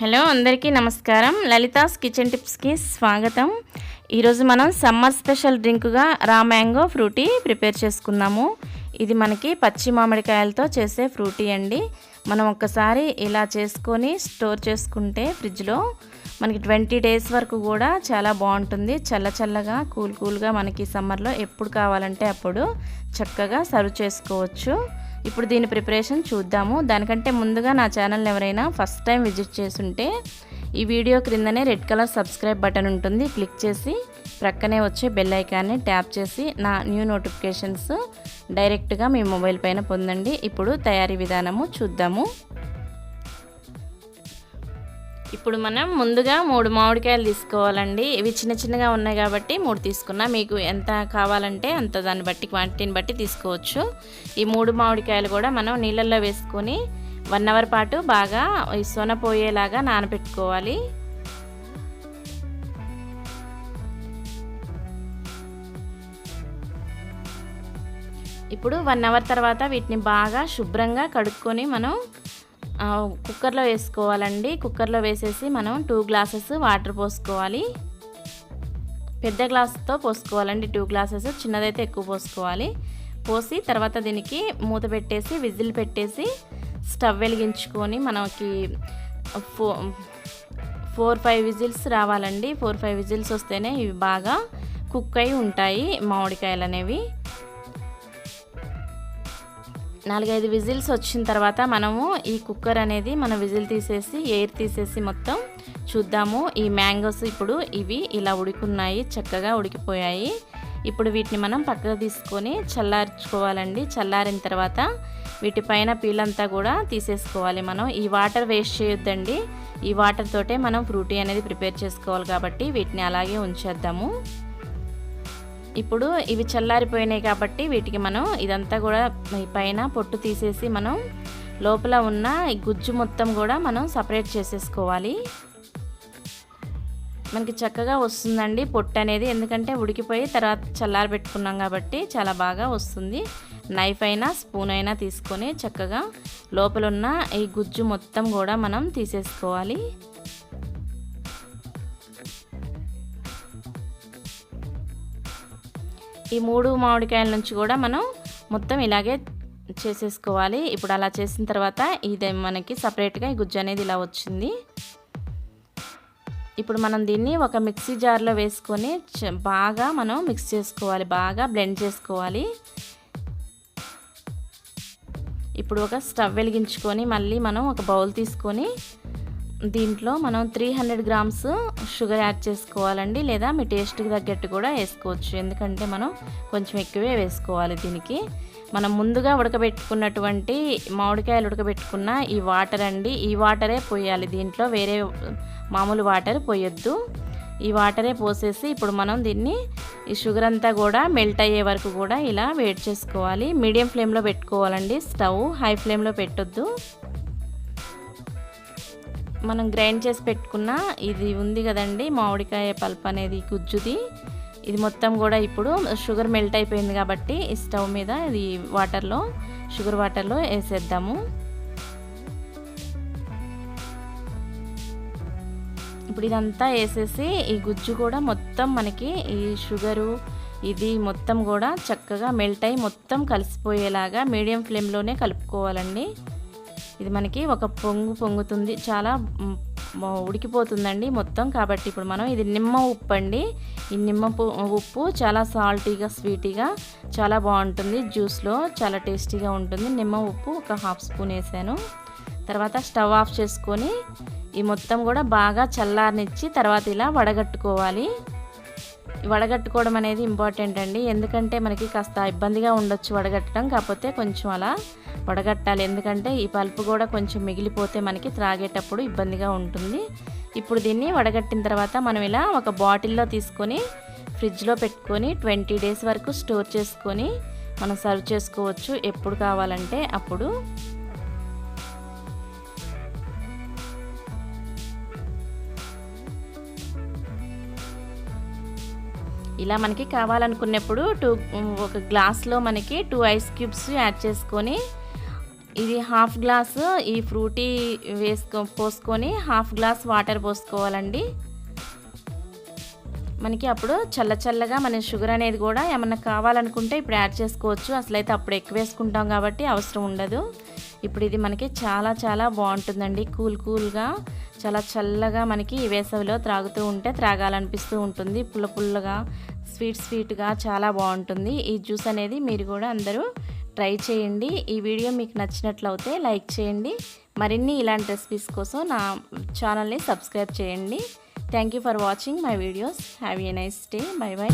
Hello అందరికీ నమస్కారం. Lalitha's kitchen టిప్స్కి స్వాగతం. ఈరోజు మనం summer special డ్రింక్గా raw mango frutti prepare చేసుకుందాము. ఇది మనకి పచ్చి మామిడికాయలతో చేసే ఫ్రూటీ అండి. మనం ఒక్కసారి ఇలా చేసుకొని స్టోర్ చేసుకుంటే ఫ్రిడ్జ్లో మనకి ట్వంటీ డేస్ వరకు కూడా చాలా బాగుంటుంది. చల్ల చల్లగా కూల్ కూల్గా మనకి సమ్మర్లో ఎప్పుడు కావాలంటే అప్పుడు చక్కగా సర్వ్ చేసుకోవచ్చు. ఇప్పుడు దీని ప్రిపరేషన్ చూద్దాము. దానికంటే ముందుగా నా ఛానల్ ఎవరైనా ఫస్ట్ టైం విజిట్ చేసుంటే ఈ వీడియో క్రిందనే రెడ్ కలర్ సబ్స్క్రైబ్ బటన్ ఉంటుంది. క్లిక్ చేసి ప్రక్కనే వచ్చే బెల్ ఐకాన్ని ట్యాప్ చేసి నా న్యూ నోటిఫికేషన్స్ డైరెక్ట్గా మీ మొబైల్ పైన పొందండి. ఇప్పుడు తయారీ విధానము చూద్దాము. ఇప్పుడు మనం ముందుగా మూడు మామిడికాయలు తీసుకోవాలండి. ఇవి చిన్న చిన్నగా ఉన్నాయి కాబట్టి మూడు తీసుకున్నా. మీకు ఎంత కావాలంటే అంత దాన్ని బట్టి క్వాంటిటీని బట్టి తీసుకోవచ్చు. ఈ మూడు మామిడికాయలు కూడా మనం నీళ్ళల్లో వేసుకొని వన్ అవర్ పాటు బాగా ఈ సొన పోయేలాగా నానబెట్టుకోవాలి ఇప్పుడు వన్ అవర్ తర్వాత వీటిని బాగా శుభ్రంగా కడుక్కొని మనం కుక్కర్లో వేసుకోవాలండి. కుక్కర్లో వేసేసి మనం టూ గ్లాసెస్ వాటర్ పోసుకోవాలి. పెద్ద గ్లాస్తో పోసుకోవాలండి. టూ గ్లాసెస్ చిన్నదైతే ఎక్కువ పోసుకోవాలి. పోసి తర్వాత దీనికి మూత పెట్టేసి విజిల్ పెట్టేసి స్టవ్ వెలిగించుకొని మనకి ఫో ఫోర్ ఫైవ్ విజిల్స్ రావాలండి. ఫోర్ ఫైవ్ విజిల్స్ వస్తేనే ఇవి బాగా కుక్ అయి ఉంటాయి. మామిడికాయలు అనేవి నాలుగైదు విజిల్స్ వచ్చిన తర్వాత మనము ఈ కుక్కర్ అనేది మన విజిల్ తీసేసి ఎయిర్ తీసేసి మొత్తం చూద్దాము. ఈ మ్యాంగోస్ ఇప్పుడు ఇవి ఇలా ఉడికున్నాయి చక్కగా ఉడికిపోయాయి. ఇప్పుడు వీటిని మనం పక్కకు తీసుకొని చల్లార్చుకోవాలండి. చల్లారిన తర్వాత వీటిపైన పీలంతా కూడా తీసేసుకోవాలి మనం. ఈ వాటర్ వేస్ట్ చేయొద్దండి. ఈ వాటర్ తోటే మనం ఫ్రూటీ అనేది ప్రిపేర్ చేసుకోవాలి కాబట్టి వీటిని అలాగే ఉంచేద్దాము. ఇప్పుడు ఇవి చల్లారిపోయినాయి కాబట్టి వీటికి మనం ఇదంతా కూడా పైన పొట్టు తీసేసి మనం లోపల ఉన్న ఈ గుజ్జు మొత్తం కూడా మనం సపరేట్ చేసేసుకోవాలి. మనకి చక్కగా వస్తుందండి పొట్టు అనేది. ఎందుకంటే ఉడికిపోయి తర్వాత చల్లారి పెట్టుకున్నాం కాబట్టి చాలా బాగా వస్తుంది. నైఫ్ అయినా స్పూన్ అయినా తీసుకొని చక్కగా లోపల ఉన్న ఈ గుజ్జు మొత్తం కూడా మనం తీసేసుకోవాలి. ఈ మూడు మామిడికాయల నుంచి కూడా మనం మొత్తం ఇలాగే చేసేసుకోవాలి. ఇప్పుడు అలా చేసిన తర్వాత ఇది మనకి సపరేట్గా ఈ గుజ్జు అనేది ఇలా వచ్చింది. ఇప్పుడు మనం దీన్ని ఒక మిక్సీ జార్లో వేసుకొని బాగా మనం మిక్స్ చేసుకోవాలి. బాగా బ్లెండ్ చేసుకోవాలి. ఇప్పుడు ఒక స్టవ్ వెలిగించుకొని మళ్ళీ మనం ఒక బౌల్ తీసుకొని దీంట్లో మనం three hundred grams sugar add చేసుకోవాలండి లేదా మీ టేస్ట్కి తగ్గట్టు కూడా వేసుకోవచ్చు. ఎందుకంటే మనం కొంచెం ఎక్కువే వేసుకోవాలి దీనికి. మనం ముందుగా ఉడకబెట్టుకున్నటువంటి మామిడికాయలు ఉడకబెట్టుకున్న ఈ వాటర్ అండి ఈ వాటరే పోయాలి. దీంట్లో వేరే మామూలు వాటర్ పోయొద్దు. ఈ వాటరే పోసేసి ఇప్పుడు మనం దీన్ని ఈ షుగర్ అంతా కూడా మెల్ట్ అయ్యే వరకు కూడా ఇలా వేడి చేసుకోవాలి. మీడియం ఫ్లేమ్లో పెట్టుకోవాలండి స్టవ్. హై ఫ్లేమ్లో పెట్టొద్దు. మనం గ్రైండ్ చేసి పెట్టుకున్న ఇది ఉంది కదండి మామిడికాయ పల్ప్ అనేది గుజ్జుది. ఇది మొత్తం కూడా ఇప్పుడు షుగర్ మెల్ట్ అయిపోయింది కాబట్టి ఈ స్టవ్ మీద ఇది వాటర్లో షుగర్ వాటర్లో వేసేద్దాము. ఇప్పుడు ఇదంతా వేసేసి ఈ గుజ్జు కూడా మొత్తం మనకి ఈ షుగరు ఇది మొత్తం కూడా చక్కగా మెల్ట్ అయి మొత్తం కలిసిపోయేలాగా మీడియం ఫ్లేమ్లోనే కలుపుకోవాలండి. ఇది మనకి ఒక పొంగు పొంగుతుంది. చాలా ఉడికిపోతుందండి మొత్తం. కాబట్టి ఇప్పుడు మనం ఇది నిమ్మ ఉప్పు అండి. ఈ నిమ్మ ఉప్పు చాలా సాల్టీగా స్వీటీగా చాలా బాగుంటుంది. జ్యూస్లో చాలా టేస్టీగా ఉంటుంది. నిమ్మ ఉప్పు ఒక హాఫ్ స్పూన్ వేసాను. తర్వాత స్టవ్ ఆఫ్ చేసుకొని ఈ మొత్తం కూడా బాగా చల్లారనిచ్చి తర్వాత ఇలా వడగట్టుకోవాలి. వడగట్టుకోవడం అనేది ఇంపార్టెంట్ అండి. ఎందుకంటే మనకి కాస్త ఇబ్బందిగా ఉండొచ్చు వడగట్టడం. కాకపోతే కొంచెం అలా వడగట్టాలి ఎందుకంటే ఈ పల్పు కూడా కొంచెం మిగిలిపోతే మనకి త్రాగేటప్పుడు ఇబ్బందిగా ఉంటుంది. ఇప్పుడు దీన్ని వడగట్టిన తర్వాత మనం ఇలా ఒక బాటిల్లో తీసుకొని ఫ్రిడ్జ్లో పెట్టుకొని ట్వంటీ డేస్ వరకు స్టోర్ చేసుకొని మనం సర్వ్ చేసుకోవచ్చు. ఎప్పుడు కావాలంటే అప్పుడు. ఇలా మనకి కావాలనుకున్నప్పుడు టూ ఒక గ్లాస్లో మనకి టూ ఐస్ క్యూబ్స్ యాడ్ చేసుకొని ఇది హాఫ్ గ్లాస్ ఈ ఫ్రూటీ వేసుకో పోసుకొని హాఫ్ గ్లాస్ వాటర్ పోసుకోవాలండి. మనకి అప్పుడు చల్ల చల్లగా మన షుగర్ అనేది కూడా ఏమన్నా కావాలనుకుంటే ఇప్పుడు యాడ్ చేసుకోవచ్చు. అసలు అయితే అప్పుడు ఎక్కువ వేసుకుంటాం కాబట్టి అవసరం ఉండదు. ఇప్పుడు ఇది మనకి చాలా చాలా బాగుంటుందండి. కూల్ కూల్గా చాలా చల్లగా మనకి ఈ వేసవిలో త్రాగుతూ ఉంటే త్రాగాలనిపిస్తూ ఉంటుంది. పుల్ల పుల్లగా స్వీట్ స్వీట్గా చాలా బాగుంటుంది. ఈ జ్యూస్ అనేది మీరు కూడా అందరూ ట్రై చేయండి. ఈ వీడియో మీకు నచ్చినట్లయితే లైక్ చేయండి. మరిన్ని ఇలాంటి రెసిపీస్ కోసం నా ఛానల్ని సబ్స్క్రైబ్ చేయండి. Thank you for watching my videos have a nice day bye bye